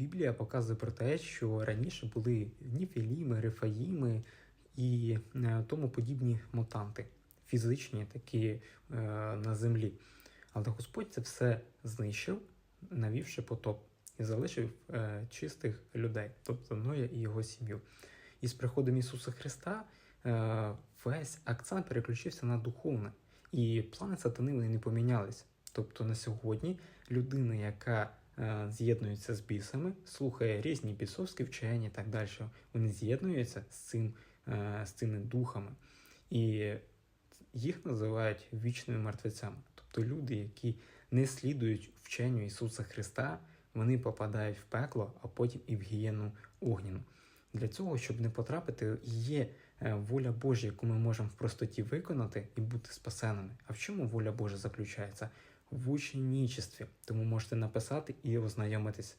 Біблія показує про те, що раніше були Ніфіліми, Рефаїми і е, тому подібні мутанти, фізичні такі е, на землі. Але Господь це все знищив, навівши потоп, і залишив е, чистих людей, тобто Ноя і його сім'ю. І з приходом Ісуса Христа весь акцент переключився на духовне, і плани сатани вони не помінялись. Тобто на сьогодні людина, яка з'єднується з бісами, слухає різні бісовські вчення і так далі, вони з'єднуються з цим, е, з цими духами. І їх називають вічними мертвецями. Тобто люди, які не слідують вченню Ісуса Христа, вони попадають в пекло, а потім і в гієну огняну. Для цього, щоб не потрапити, є е, воля Божа, яку ми можемо в простоті виконати і бути спасеними. А в чому воля Божа заключається? В учнічестві, Тому можете написати і ознайомитись